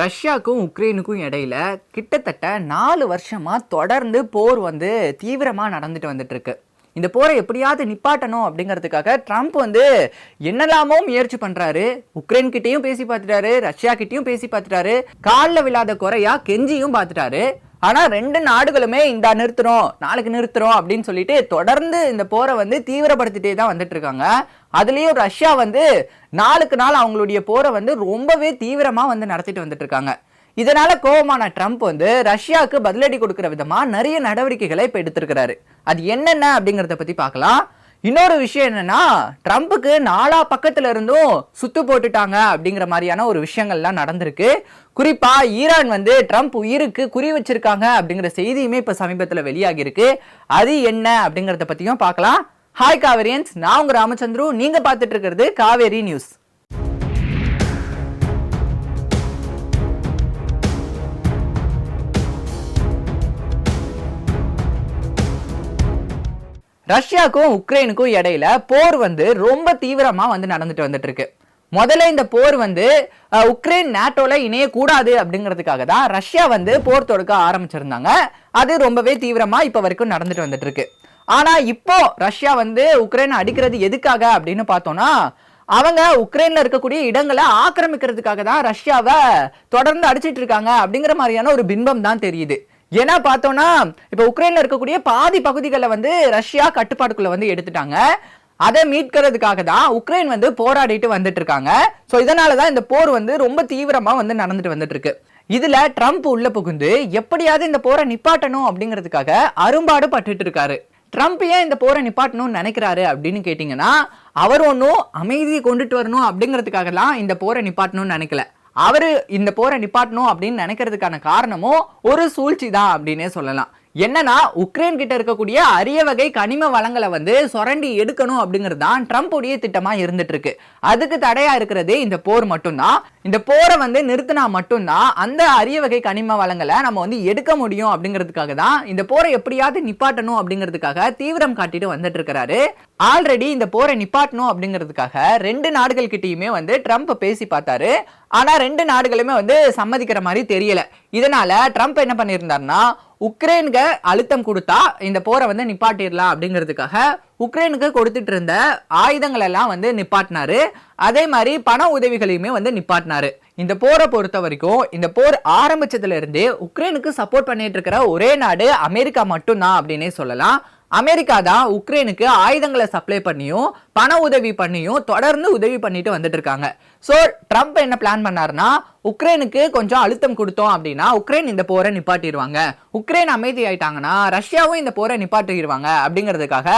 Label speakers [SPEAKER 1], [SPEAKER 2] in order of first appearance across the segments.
[SPEAKER 1] ரஷ்யாவுக்கும் உக்ரைனுக்கும் இடையில கிட்டத்தட்ட நாலு வருஷமாக தொடர்ந்து போர் வந்து தீவிரமாக நடந்துட்டு வந்துட்டுருக்கு. இந்த போரை எப்படியாவது நிப்பாட்டணும் அப்படிங்கிறதுக்காக ட்ரம்ப் வந்து என்னெல்லாமோ முயற்சி பண்ணுறாரு உக்ரைன்கிட்டேயும் பேசி பார்த்துட்டாரு ரஷ்யா கிட்டேயும் பேசி பார்த்துட்டாரு. காலில் விழாத குறையா கெஞ்சியும் பார்த்துட்டாரு. ஆனால் ரெண்டு நாடுகளுமே இந்த நிறுத்துறோம் நாளைக்கு நிறுத்துறோம் அப்படின்னு சொல்லிட்டு தொடர்ந்து இந்த போரை வந்து தீவிரப்படுத்திட்டே தான் வந்துட்டு இருக்காங்க. அதுலேயும் ரஷ்யா வந்து நாளுக்கு நாள் அவங்களுடைய போரை வந்து ரொம்பவே தீவிரமாக வந்து நடத்திட்டு வந்துட்டு இருக்காங்க. இதனால கோபமான ட்ரம்ப் வந்து ரஷ்யாவுக்கு பதிலடி கொடுக்கிற விதமாக நிறைய நடவடிக்கைகளை இப்போ எடுத்திருக்கிறாரு. அது என்னென்ன அப்படிங்கிறத பற்றி பார்க்கலாம். இன்னொரு விஷயம் என்னன்னா ட்ரம்ப்புக்கு நாலா பக்கத்துல இருந்தும் சுத்து போட்டுட்டாங்க அப்படிங்கிற மாதிரியான ஒரு விஷயங்கள்லாம் நடந்திருக்கு. குறிப்பா ஈரான் வந்து ட்ரம்ப் உயிருக்கு குறி வச்சிருக்காங்க அப்படிங்கிற செய்தியுமே இப்ப சமீபத்துல வெளியாகி இருக்கு அது என்ன அப்படிங்கறத பத்தியும் பார்க்கலாம். ஹாய் காவேரியன்ஸ் நான் உங்க ராமச்சந்திரு. நீங்க பார்த்துட்டு இருக்கிறது காவேரி நியூஸ். ரஷ்யாவுக்கும் உக்ரைனுக்கும் இடையில போர் வந்து ரொம்ப தீவிரமா வந்து நடந்துட்டு வந்துட்டு இருக்கு முதல்ல இந்த போர் வந்து உக்ரைன் நேட்டோல இணையக்கூடாது அப்படிங்கிறதுக்காக தான் ரஷ்யா வந்து போர் தொடுக்க ஆரம்பிச்சிருந்தாங்க. அது ரொம்பவே தீவிரமா இப்ப வரைக்கும் நடந்துட்டு வந்துட்டு இருக்கு ஆனா இப்போ ரஷ்யா வந்து உக்ரைனை அடிக்கிறது எதுக்காக அப்படின்னு பார்த்தோம்னா அவங்க உக்ரைன்ல இருக்கக்கூடிய இடங்களை ஆக்கிரமிக்கிறதுக்காக தான் ரஷ்யாவை தொடர்ந்து அடிச்சிட்டு இருக்காங்க அப்படிங்கிற மாதிரியான ஒரு பின்பம் தான் தெரியுது. ஏன்னா பார்த்தோம்னா இப்போ உக்ரைனில் இருக்கக்கூடிய பாதி பகுதிகளை வந்து ரஷ்யா கட்டுப்பாட்டுக்குள்ள வந்து எடுத்துட்டாங்க. அதை மீட்கிறதுக்காக தான் உக்ரைன் வந்து போராடிட்டு வந்துட்டு இருக்காங்க ஸோ இதனால தான் இந்த போர் வந்து ரொம்ப தீவிரமாக வந்து நடந்துட்டு வந்துட்டு இருக்கு இதுல ட்ரம்ப் உள்ள புகுந்து எப்படியாவது இந்த போரை நிப்பாட்டணும் அப்படிங்கிறதுக்காக அரும்பாடு பட்டுட்டு இருக்காரு ட்ரம்ப் ஏன் இந்த போரை நிப்பாட்டணும்னு நினைக்கிறாரு அப்படின்னு கேட்டிங்கன்னா அவர் ஒன்றும் அமைதியை கொண்டுட்டு வரணும் அப்படிங்கிறதுக்காகலாம் இந்த போரை நிப்பாட்டணும்னு நினைக்கல. அவர் இந்த போரை நிப்பாட்டணும் அப்படின்னு நினைக்கிறதுக்கான காரணமும் ஒரு சூழ்ச்சி தான் அப்படின்னே சொல்லலாம். என்னன்னா உக்ரைன் கிட்ட இருக்கக்கூடிய அரிய வகை கனிம வளங்களை வந்து சுரண்டி எடுக்கணும் அப்படிங்கிறது தான் ட்ரம்ப் உடைய திட்டமா இருந்துட்டு இருக்கு அதுக்கு தடையா இருக்கிறது இந்த போர் மட்டும்தான். இந்த போரை வந்து நிறுத்தினா மட்டும்தான் அந்த அரிய வகை கனிம வளங்களை நம்ம வந்து எடுக்க முடியும் அப்படிங்கிறதுக்காக தான் இந்த போரை எப்படியாவது நிப்பாட்டணும் அப்படிங்கிறதுக்காக தீவிரம் காட்டிட்டு வந்துட்டு இருக்கிறாரு ஆல்ரெடி இந்த போரை நிப்பாட்டணும் அப்படிங்கிறதுக்காக ரெண்டு நாடுகள் கிட்டயுமே வந்து ட்ரம்ப் பேசி பார்த்தாரு. ஆனா ரெண்டு நாடுகளுமே வந்து சம்மதிக்கிற மாதிரி தெரியல. இதனால ட்ரம்ப் என்ன பண்ணியிருந்தாருன்னா உக்ரைனுக்கு அழுத்தம் கொடுத்தா இந்த போரை வந்து நிப்பாட்டிடலாம் அப்படிங்கிறதுக்காக உக்ரைனுக்கு கொடுத்துட்டு இருந்த ஆயுதங்கள் எல்லாம் வந்து நிப்பாட்டினாரு. அதே மாதிரி பண உதவிகளையுமே வந்து நிப்பாட்டினாரு. இந்த போரை பொறுத்த வரைக்கும் இந்த போர் ஆரம்பிச்சதுல இருந்தே உக்ரைனுக்கு சப்போர்ட் பண்ணிட்டு இருக்கிற ஒரே நாடு அமெரிக்கா மட்டும்தான் அப்படின்னே சொல்லலாம். அமெரிக்கா தான் உக்ரைனுக்கு ஆயுதங்களை சப்ளை பண்ணியும் பண உதவி பண்ணியும் தொடர்ந்து உதவி பண்ணிட்டு வந்துட்டு இருக்காங்க. ஸோ ட்ரம்ப் என்ன பிளான் பண்ணாருன்னா உக்ரைனுக்கு கொஞ்சம் அழுத்தம் கொடுத்தோம் அப்படின்னா உக்ரைன் இந்த போரை நிப்பாட்டிடுவாங்க. உக்ரைன் அமைதி ஆயிட்டாங்கன்னா ரஷ்யாவும் இந்த போரை நிப்பாட்டிடுவாங்க அப்படிங்கிறதுக்காக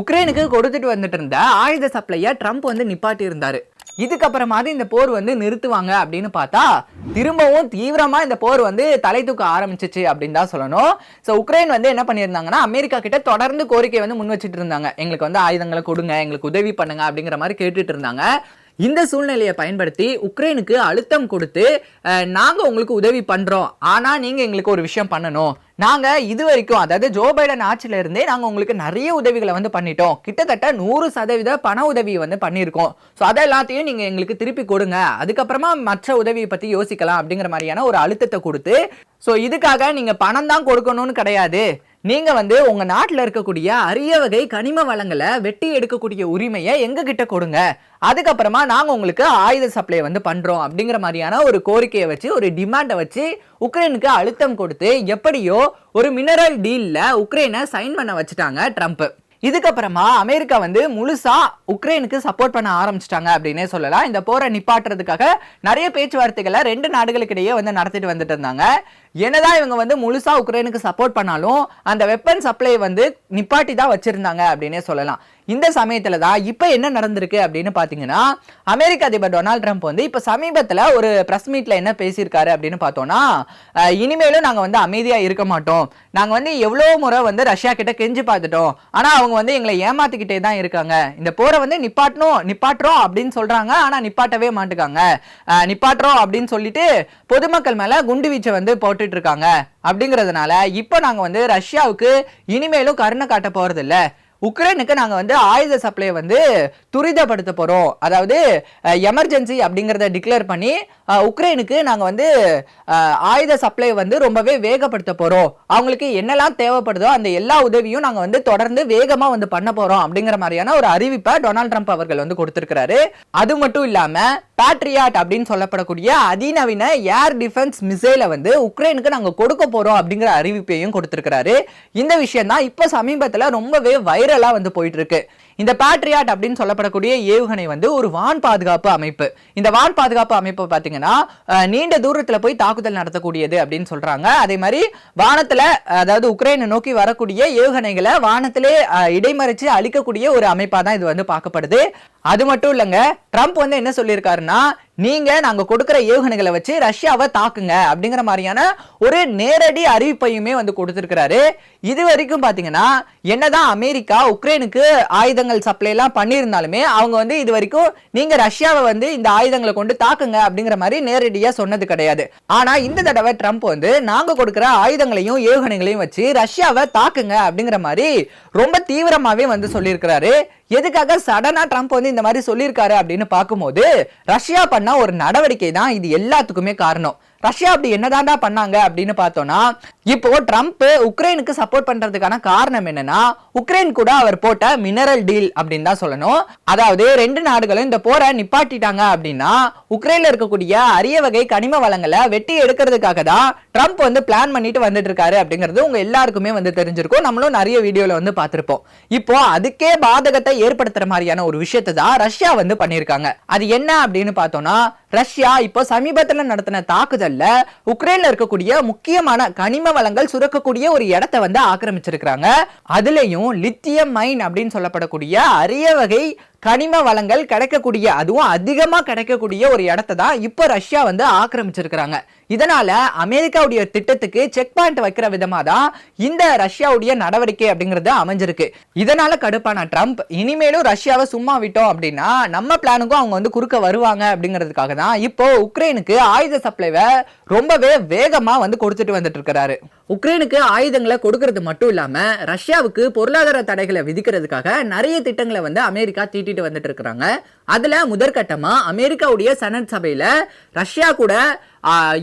[SPEAKER 1] உக்ரைனுக்கு கொடுத்துட்டு வந்துட்டு இருந்த ஆயுத சப்ளையை ட்ரம்ப் வந்து நிப்பாட்டி இருந்தாரு இதுக்கப்புறமாவது இந்த போர் வந்து நிறுத்துவாங்க அப்படின்னு பார்த்தா திரும்பவும் தீவிரமா இந்த போர் வந்து தலை தூக்க ஆரம்பிச்சிச்சு அப்படின்னு தான் சொல்லணும். ஸோ உக்ரைன் வந்து என்ன பண்ணியிருந்தாங்கன்னா அமெரிக்கா கிட்ட தொடர்ந்து கோரிக்கை வந்து முன் வச்சுட்டு இருந்தாங்க. எங்களுக்கு வந்து ஆயுதங்களை கொடுங்க எங்களுக்கு உதவி உதவி பண்ணுங்க அப்படிங்கிற மாதிரி கேட்டுட்டு இருந்தாங்க. இந்த சூழ்நிலையை பயன்படுத்தி உக்ரைனுக்கு அழுத்தம் கொடுத்து நாங்கள் உங்களுக்கு உதவி பண்ணுறோம் ஆனால் நீங்கள் எங்களுக்கு ஒரு விஷயம் பண்ணணும். நாங்கள் இது வரைக்கும் அதாவது ஜோ பைடன் ஆட்சியில இருந்தே நாங்கள் உங்களுக்கு நிறைய உதவிகளை வந்து பண்ணிட்டோம். கிட்டத்தட்ட நூறு சதவீத பண உதவி வந்து பண்ணியிருக்கோம். ஸோ அதை எல்லாத்தையும் நீங்கள் எங்களுக்கு திருப்பி கொடுங்க. அதுக்கப்புறமா மற்ற உதவியை பற்றி யோசிக்கலாம் அப்படிங்கிற மாதிரியான ஒரு அழுத்தத்தை கொடுத்து ஸோ இதுக்காக நீங்கள் பணம் தான் கொடுக்கணும்னு கிடையாது. நீங்கள் வந்து உங்கள் நாட்டில் இருக்கக்கூடிய அரிய வகை கனிம வளங்களை வெட்டி எடுக்கக்கூடிய உரிமையை எங்க கிட்ட கொடுங்க. அதுக்கப்புறமா நாங்கள் உங்களுக்கு ஆயுத சப்ளை வந்து பண்ணுறோம் அப்படிங்கிற மாதிரியான ஒரு கோரிக்கையை வச்சு ஒரு டிமாண்டை வச்சு உக்ரைனுக்கு அழுத்தம் கொடுத்து எப்படியோ ஒரு மினரல் டீலில் உக்ரைனை சைன் பண்ண வச்சுட்டாங்க ட்ரம்ப். இதுக்கப்புறமா அமெரிக்கா வந்து முழுசா உக்ரைனுக்கு சப்போர்ட் பண்ண ஆரம்பிச்சிட்டாங்க அப்படின்னே சொல்லலாம். இந்த போரை நிப்பாட்டுறதுக்காக நிறைய பேச்சுவார்த்தைகளை ரெண்டு நாடுகளுக்கிடையே வந்து நடத்திட்டு வந்துட்டு இருந்தாங்க. என்னதான் இவங்க வந்து முழுசா உக்ரைனுக்கு சப்போர்ட் பண்ணாலும் அந்த வெப்பன் சப்ளை வந்து நிப்பாட்டி தான் வச்சிருந்தாங்க அப்படின்னே சொல்லலாம். இந்த சமயத்தில் தான் இப்போ என்ன நடந்திருக்கு அப்படின்னு பார்த்தீங்கன்னா அமெரிக்க அதிபர் டொனால்ட் ட்ரம்ப் வந்து இப்போ சமீபத்தில் ஒரு ப்ரெஸ் மீட்டில் என்ன பேசியிருக்காரு அப்படின்னு பார்த்தோன்னா இனிமேலும் நாங்கள் வந்து அமைதியாக இருக்க மாட்டோம். நாங்கள் வந்து எவ்வளோ முறை வந்து ரஷ்யா கிட்ட கெஞ்சி பார்த்துட்டோம். ஆனால் அவங்க வந்து எங்களை ஏமாத்திக்கிட்டே தான் இருக்காங்க. இந்த போரை வந்து நிப்பாட்டணும் நிப்பாட்டுறோம் அப்படின்னு சொல்கிறாங்க ஆனால் நிப்பாட்டவே மாட்டுக்காங்க. நிப்பாட்டுறோம் அப்படின்னு சொல்லிட்டு பொதுமக்கள் மேலே குண்டு வீச்சை வந்து போட்டுட்டு இருக்காங்க அப்படிங்கிறதுனால இப்போ நாங்கள் வந்து ரஷ்யாவுக்கு இனிமேலும் கருணை காட்ட போகிறது இல்லை உக்ரைனுக்கு நாங்கள் வந்து ஆயுத சப்ளை வந்து துரிதப்படுத்த போகிறோம் அதாவது எமர்ஜென்சி அப்படிங்கிறத டிக்ளேர் பண்ணி உக்ரைனுக்கு நாங்கள் வந்து ஆயுத சப்ளை வந்து ரொம்பவே வேகப்படுத்த போகிறோம் அவங்களுக்கு என்னெல்லாம் தேவைப்படுதோ அந்த எல்லா உதவியும் நாங்கள் வந்து தொடர்ந்து வேகமாக வந்து பண்ண போகிறோம் அப்படிங்கிற மாதிரியான ஒரு அறிவிப்பை டொனால்ட் ட்ரம்ப் அவர்கள் வந்து கொடுத்துருக்கிறாரு. அது மட்டும் இல்லாமல் பேட்ரியாட் அப்படின்னு சொல்லப்படக்கூடிய அதிநவீன ஏர் டிஃபென்ஸ் மிசைலை வந்து உக்ரைனுக்கு நாங்கள் கொடுக்க போகிறோம் அப்படிங்கிற அறிவிப்பையும் கொடுத்துருக்கிறாரு. இந்த விஷயம் தான் சமீபத்தில் ரொம்பவே வைரலாக வந்து போயிட்டு இருக்கு இந்த பேட்ரியாட் அப்படின்னு சொல்லப்படக்கூடிய ஏவுகணை வந்து ஒரு வான் பாதுகாப்பு அமைப்பு. இந்த வான் பாதுகாப்பு அமைப்பு பார்த்தீங்கன்னா நீண்ட தூரத்தில் போய் தாக்குதல் நடத்தக்கூடியது அப்படின்னு சொல்றாங்க. அதே மாதிரி வானத்தில் அதாவது உக்ரைனை நோக்கி வரக்கூடிய ஏவுகணைகளை வானத்திலே இடைமறைச்சு அழிக்கக்கூடிய ஒரு அமைப்பாக தான் இது வந்து பார்க்கப்படுது. அது மட்டும் இல்லைங்க ட்ரம்ப் வந்து என்ன சொல்லியிருக்காருன்னா நீங்க நாங்க கொடுக்கிற ஏவுகணைகளை வச்சு ரஷ்யாவை தாக்குங்க அப்படிங்கிற மாதிரியான ஒரு நேரடி அறிவிப்பையுமே வந்து கொடுத்துருக்கிறாரு. இது வரைக்கும் பாத்தீங்கன்னா என்னதான் அமெரிக்கா உக்ரைனுக்கு ஆயுதங்கள் சப்ளை எல்லாம் பண்ணியிருந்தாலுமே அவங்க வந்து இது வரைக்கும் நீங்க ரஷ்யாவை வந்து இந்த ஆயுதங்களை கொண்டு தாக்குங்க அப்படிங்கிற மாதிரி நேரடியா சொன்னது கிடையாது. ஆனா இந்த தடவை ட்ரம்ப் வந்து நாங்க கொடுக்கிற ஆயுதங்களையும் ஏவுகணைகளையும் வச்சு ரஷ்யாவை தாக்குங்க அப்படிங்கிற மாதிரி ரொம்ப தீவிரமாவே வந்து சொல்லியிருக்கிறாரு. எதுக்காக சடனா ட்ரம்ப் வந்து இந்த மாதிரி சொல்லியிருக்காரு அப்படின்னு பார்க்கும்போது ரஷ்யா பண்ண ஒரு நடவடிக்கை தான் இது எல்லாத்துக்குமே காரணம். ரஷ்யா அப்படி என்னதான்டா பண்ணாங்க அப்படின்னு பார்த்தோம்னா இப்போ ட்ரம்ப் உக்ரைனுக்கு சப்போர்ட் பண்றதுக்கான காரணம் என்னன்னா உக்ரைன் கூட அவர் போட்ட மினரல் டீல் அப்படின்னு தான் சொல்லணும். அதாவது ரெண்டு நாடுகளும் இந்த போரை நிப்பாட்டிட்டாங்க அப்படின்னா உக்ரைன்ல இருக்கக்கூடிய அரிய வகை கனிம வளங்களை வெட்டி எடுக்கிறதுக்காக தான் ட்ரம்ப் வந்து பிளான் பண்ணிட்டு வந்துட்டு இருக்காரு அப்படிங்கிறது உங்க எல்லாருக்குமே வந்து தெரிஞ்சிருக்கும். நம்மளும் நிறைய வீடியோல வந்து பார்த்திருப்போம். இப்போ அதுக்கே பாதகத்தை ஏற்படுத்துற மாதிரியான ஒரு விஷயத்தை தான் ரஷ்யா வந்து பண்ணியிருக்காங்க. அது என்ன அப்படின்னு பார்த்தோம்னா ரஷ்யா இப்போ சமீபத்தில் நடத்தின தாக்குதல் தாக்குதல்ல உக்ரைன்ல இருக்கக்கூடிய முக்கியமான கனிம வளங்கள் சுரக்கக்கூடிய ஒரு இடத்தை வந்து ஆக்கிரமிச்சிருக்கிறாங்க. அதுலயும் லித்தியம் மைன் அப்படின்னு சொல்லப்படக்கூடிய அரிய வகை கனிம வளங்கள் கிடைக்கக்கூடிய அதுவும் அதிகமாக கிடைக்கக்கூடிய ஒரு இடத்த தான் இப்போ ரஷ்யா வந்து ஆக்கிரமிச்சிருக்கிறாங்க. இதனால அமெரிக்காவுடைய திட்டத்துக்கு செக் பாயிண்ட் வைக்கிற விதமாக தான் இந்த ரஷ்யாவுடைய நடவடிக்கை அப்படிங்கிறது அமைஞ்சிருக்கு. இதனால கடுப்பான ட்ரம்ப் இனிமேலும் ரஷ்யாவை சும்மா விட்டோம் அப்படின்னா நம்ம பிளானுக்கும் அவங்க வந்து குறுக்க வருவாங்க அப்படிங்கிறதுக்காக தான் இப்போ உக்ரைனுக்கு ஆயுத சப்ளைவை ரொம்பவே வேகமாக வந்து கொடுத்துட்டு வந்துட்டு இருக்கிறாரு. உக்ரைனுக்கு ஆயுதங்களை கொடுக்கறது மட்டும் இல்லாம ரஷ்யாவுக்கு பொருளாதார தடைகளை விதிக்கிறதுக்காக நிறைய திட்டங்களை வந்து அமெரிக்கா தீட்டிட்டு வந்துட்டு இருக்கிறாங்க. அதுல முதற்கட்டமா அமெரிக்காவுடைய செனட் சபையில ரஷ்யா கூட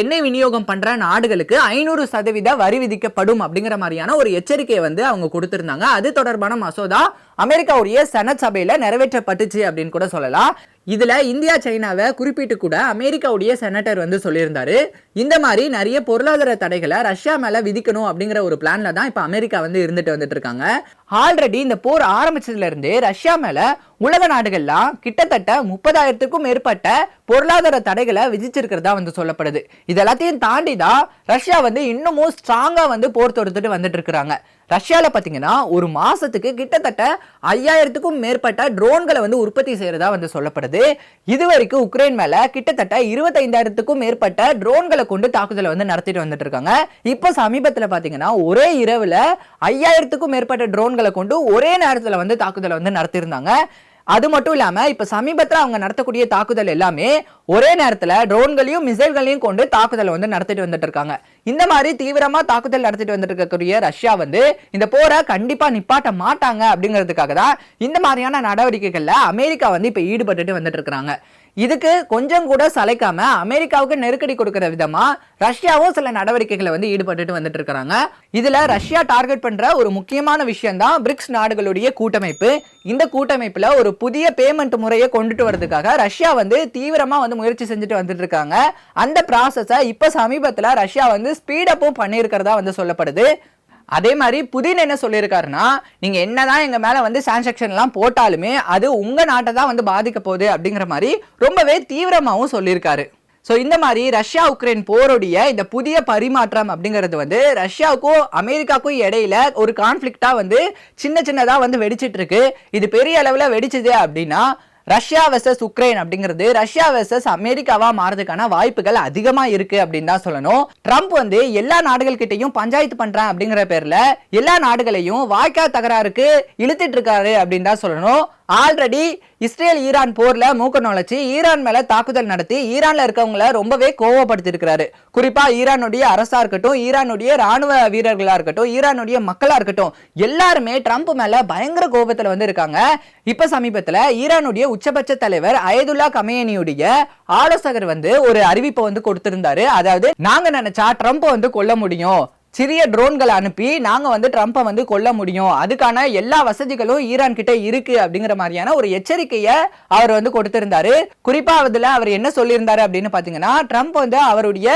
[SPEAKER 1] எண்ணெய் விநியோகம் பண்ற நாடுகளுக்கு ஐநூறு சதவீத வரி விதிக்கப்படும் அப்படிங்கிற மாதிரியான ஒரு எச்சரிக்கையை வந்து அவங்க கொடுத்திருந்தாங்க. அது தொடர்பான மசோதா அமெரிக்காவுடைய செனட் சபையில நிறைவேற்றப்பட்டுச்சு அப்படின்னு கூட சொல்லலாம். இதுல இந்தியா சைனாவை குறிப்பிட்டு கூட அமெரிக்காவுடைய செனட்டர் வந்து சொல்லியிருந்தாரு. இந்த மாதிரி நிறைய பொருளாதார தடைகளை ரஷ்யா மேல விதிக்கணும் அப்படிங்கிற ஒரு பிளான்ல தான் இப்ப அமெரிக்கா வந்து இருந்துட்டு வந்துட்டு இருக்காங்க. ஆல்ரெடி இந்த போர் ஆரம்பிச்சதுலேருந்தே ரஷ்யா மேல உலக நாடுகள்லாம் கிட்டத்தட்ட முப்பதாயிரத்துக்கும் மேற்பட்ட பொருளாதார தடைகளை விதிச்சிருக்கிறதா வந்து சொல்லப்படுது. இது எல்லாத்தையும் தாண்டி தான் ரஷ்யா வந்து இன்னமும் ஸ்ட்ராங்கா வந்து போர் தொடுத்துட்டு வந்துட்டு இருக்கிறாங்க. ரஷ்யாவில் பார்த்தீங்கன்னா ஒரு மாதத்துக்கு கிட்டத்தட்ட ஐயாயிரத்துக்கும் மேற்பட்ட ட்ரோன்களை வந்து உற்பத்தி செய்கிறதா வந்து சொல்லப்படுது. இது வரைக்கும் உக்ரைன் மேலே கிட்டத்தட்ட இருபத்தைந்தாயிரத்துக்கும் மேற்பட்ட ட்ரோன்களை கொண்டு தாக்குதலை வந்து நடத்திட்டு வந்துட்டு இருக்காங்க இப்போ சமீபத்தில் பார்த்தீங்கன்னா ஒரே இரவுல ஐயாயிரத்துக்கும் மேற்பட்ட ட்ரோன்களை கொண்டு ஒரே நேரத்தில் வந்து தாக்குதலை வந்து நடத்தியிருந்தாங்க. அது மட்டும் இல்லாம இப்ப சமீபத்தில் அவங்க நடத்தக்கூடிய தாக்குதல் எல்லாமே ஒரே நேரத்தில் ட்ரோன்களையும் மிசைல்களையும் கொண்டு தாக்குதலை வந்து நடத்திட்டு வந்துட்டு இருக்காங்க இந்த மாதிரி தீவிரமா தாக்குதல் நடத்திட்டு வந்துட்டு இருக்கக்கூடிய ரஷ்யா வந்து இந்த போரை கண்டிப்பாக நிப்பாட்ட மாட்டாங்க அப்படிங்கிறதுக்காக தான் இந்த மாதிரியான நடவடிக்கைகளில் அமெரிக்கா வந்து இப்போ ஈடுபட்டுட்டு வந்துட்டு இருக்கிறாங்க இதுக்கு கொஞ்சம் கூட சளைக்காம அமெரிக்காவுக்கு நெருக்கடி கொடுக்கிற விதமா ரஷ்யாவும் சில நடவடிக்கைகளை வந்து ஈடுபட்டுட்டு வந்துட்டு இருக்காங்க. இதுல ரஷ்யா டார்கெட் பண்ற ஒரு முக்கியமான விஷயம் தான் பிரிக்ஸ் நாடுகளுடைய கூட்டமைப்பு. இந்த கூட்டமைப்புல ஒரு புதிய பேமெண்ட் முறையை கொண்டுட்டு வரதுக்காக ரஷ்யா வந்து தீவிரமா வந்து முயற்சி செஞ்சுட்டு வந்துட்டு இருக்காங்க. அந்த ப்ராசஸை இப்ப சமீபத்துல ரஷ்யா வந்து ஸ்பீடப்பும் பண்ணியிருக்கிறதா வந்து சொல்லப்படுது. அதே மாதிரி புதின் என்ன சொல்லியிருக்காருன்னா நீங்க என்னதான் எங்கள் மேலே வந்து சான்சாக்ஷன்லாம் போட்டாலுமே அது உங்கள் நாட்டை தான் வந்து பாதிக்க போகுது அப்படிங்கிற மாதிரி ரொம்பவே தீவிரமாகவும் சொல்லியிருக்காரு. ஸோ இந்த மாதிரி ரஷ்யா உக்ரைன் போருடைய இந்த புதிய பரிமாற்றம் அப்படிங்கிறது வந்து ரஷ்யாவுக்கும் அமெரிக்காவுக்கும் இடையில ஒரு கான்ஃப்ளிக்டாக வந்து சின்ன சின்னதாக வந்து வெடிச்சிட்டு இருக்கு. இது பெரிய அளவில் வெடிச்சது அப்படின்னா ரஷ்யா வெர்சஸ் உக்ரைன் அப்படிங்கிறது ரஷ்யா வெர்சஸ் அமெரிக்காவா மாறதுக்கான வாய்ப்புகள் அதிகமா இருக்கு அப்படின்னு தான் சொல்லணும். ட்ரம்ப் வந்து எல்லா நாடுகள் கிட்டயும் பஞ்சாயத்து பண்றேன் அப்படிங்கிற பேர்ல எல்லா நாடுகளையும் வாய்க்கா தகராறுக்கு இழுத்துட்டு இருக்காரு அப்படின்னு தான் சொல்லணும். ஆல்ரெடி இஸ்ரேல் ஈரான் போர்ல மூக்க நுழைச்சி ஈரான் மேல தாக்குதல் நடத்தி ஈரான்ல இருக்கவங்கள ரொம்பவே கோவப்படுத்திருக்கிறாரு குறிப்பா ஈரானுடைய அரசா இருக்கட்டும் ஈரானுடைய ராணுவ வீரர்களா இருக்கட்டும் ஈரானுடைய மக்களா இருக்கட்டும் எல்லாருமே ட்ரம்ப் மேல பயங்கர கோபத்துல வந்து இருக்காங்க இப்ப சமீபத்துல ஈரானுடைய உச்சபட்ச தலைவர் அயதுல்லா கமேனியுடைய ஆலோசகர் வந்து ஒரு அறிவிப்பை வந்து கொடுத்திருந்தாரு. அதாவது நாங்க நினைச்சா ட்ரம்ப் வந்து கொல்ல முடியும். சிறிய ட்ரோன்களை அனுப்பி நாங்கள் வந்து ட்ரம்ப்பை வந்து கொல்ல முடியும். அதுக்கான எல்லா வசதிகளும் ஈரான் கிட்ட இருக்கு அப்படிங்கிற மாதிரியான ஒரு எச்சரிக்கையை அவர் வந்து கொடுத்திருந்தாரு. குறிப்பாக அதில் அவர் என்ன சொல்லியிருந்தாரு அப்படின்னு பார்த்தீங்கன்னா ட்ரம்ப் வந்து அவருடைய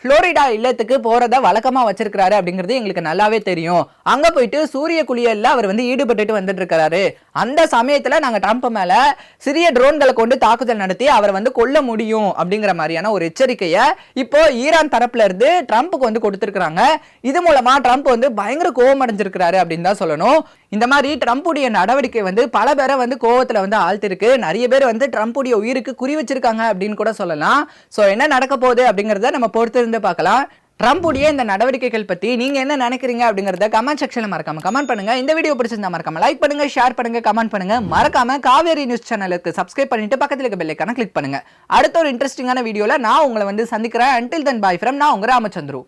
[SPEAKER 1] ஃப்ளோரிடா இல்லத்துக்கு போகிறத வழக்கமாக வச்சிருக்கிறாரு அப்படிங்கிறது எங்களுக்கு நல்லாவே தெரியும். அங்கே போயிட்டு சூரிய குளியலில் அவர் வந்து ஈடுபட்டுட்டு வந்துட்டு இருக்கிறாரு. அந்த சமயத்தில் நாங்கள் ட்ரம்ப் மேலே சிறிய ட்ரோன்களை கொண்டு தாக்குதல் நடத்தி அவரை வந்து கொல்ல முடியும் அப்படிங்கிற மாதிரியான ஒரு எச்சரிக்கையை இப்போ ஈரான் தரப்புல இருந்து ட்ரம்ப்புக்கு வந்து கொடுத்துருக்குறாங்க. இது மூலமா ட்ரம்ப் வந்து பயங்கர கோவம் அடைஞ்சிருக்கிறாரு அப்படின்னு தான் சொல்லணும். இந்த மாதிரி ட்ரம்ப்புடைய நடவடிக்கை வந்து பல பேரை வந்து கோவத்தில் வந்து ஆழ்த்திருக்கு. நிறைய பேர் வந்து ட்ரம்ப்புடைய உயிருக்கு குறி வச்சிருக்காங்க அப்படின்னு கூட சொல்லலாம். ஸோ என்ன நடக்க போகுது அப்படிங்கிறத நம்ம பொறுத்து இருந்து பார்க்கலாம். ட்ரம்ப்புடைய இந்த நடவடிக்கைகள் பற்றி நீங்கள் என்ன நினைக்கிறீங்க அப்படிங்கிறத கமெண்ட் செக்ஷனில் மறக்காம கமெண்ட் பண்ணுங்க. இந்த வீடியோ பிடிச்சிருந்தா மறக்காம லைக் பண்ணுங்க ஷேர் பண்ணுங்க கமெண்ட் பண்ணுங்க. மறக்காம காவேரி நியூஸ் சேனலுக்கு சப்ஸ்கிரைப் பண்ணிட்டு பக்கத்தில் இருக்க பெல்லைக்கான கிளிக் பண்ணுங்க. அடுத்த ஒரு இன்ட்ரெஸ்டிங்கான வீடியோவில் நான் உங்களை வந்து சந்திக்கிறேன். அன்டில் தன் பாய் ஃப்ரம் நான் உங்க ராமச்சந்திரு.